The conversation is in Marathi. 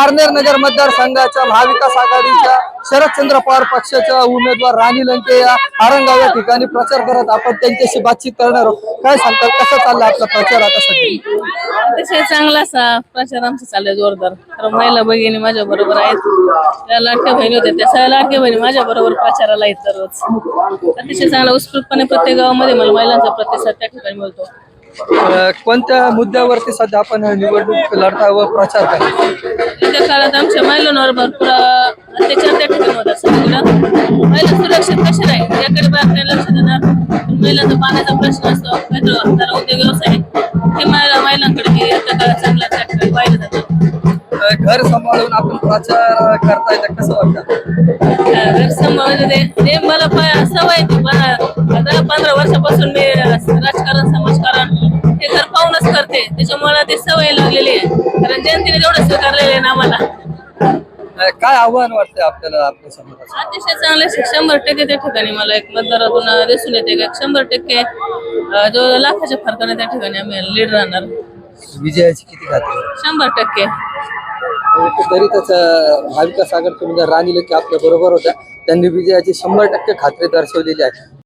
पारनेर नगर मतदारसंघाच्या महाविकास आघाडीच्या शरदचंद्र पवार पक्षाच्या उमेदवार राणी लंके या आरंगाव या ठिकाणी प्रचार करत आपण त्यांच्याशी बातचीत करणार आहोत. काय सांगतात? कसं चाललं आपला प्रचार आता सध्या? अतिशय चांगला असा प्रचार आमचा चाललाय जोरदार. तर महिला भगिनी माझ्या बरोबर आहेत. त्या लाडक्या बहिणी होत्या. त्या सगळ्या लाडक्या बहिणी माझ्या बरोबर प्रचाराला आहेत दररोज. अतिशय चांगला उत्स्फूर्तपणे प्रत्येक गावामध्ये मला महिलांचा प्रतिसाद त्या ठिकाणी मिळतो. कोणत्या मुद्द्यावरती सध्या आपण निवडणूक लढता व प्रचार करतो येत्या काळात आमच्या महिलांवर भरपूर अत्याचार त्या ठिकाणी महिला सुरक्षित कशी राहील? याकडे बाहेर लक्ष देणार. महिलांचा पाण्याचा प्रश्न असतो. जरा उद्योग व्यवसाय हे महिला महिलांकडे येत्या काळात चांगला त्या ठिकाणी पाहिलं जातं. घर सांभाळून आपण प्रचार करताय तर कसं वाटतं? गैरसमज ते ते मला सवय आता पंधरा वर्षापासून मी राजकारण करते त्याच्यामुळे ते सवय लागलेली आहे. कारण जनतेने तेवढं स्वीकारलेलं आहे ना आम्हाला. अं, काय आव्हान वाटतंय आपल्याला आपल्या समाजाचं? अतिशय चांगले शंभर टक्के त्या ठिकाणी मला एक मतदारातून दिसून येते का? शंभर टक्के अं, जो लाखाच्या फरकाने त्या ठिकाणी आम्ही लीड राहणार. विजयाची किती खात्री? शंभर टक्के. तरी त्याचा महाविकास आघाडीचे म्हणजे राणी लंके आपल्या बरोबर होत्या. त्यांनी विजयाची शंभर टक्के खात्री दर्शवलेली आहे.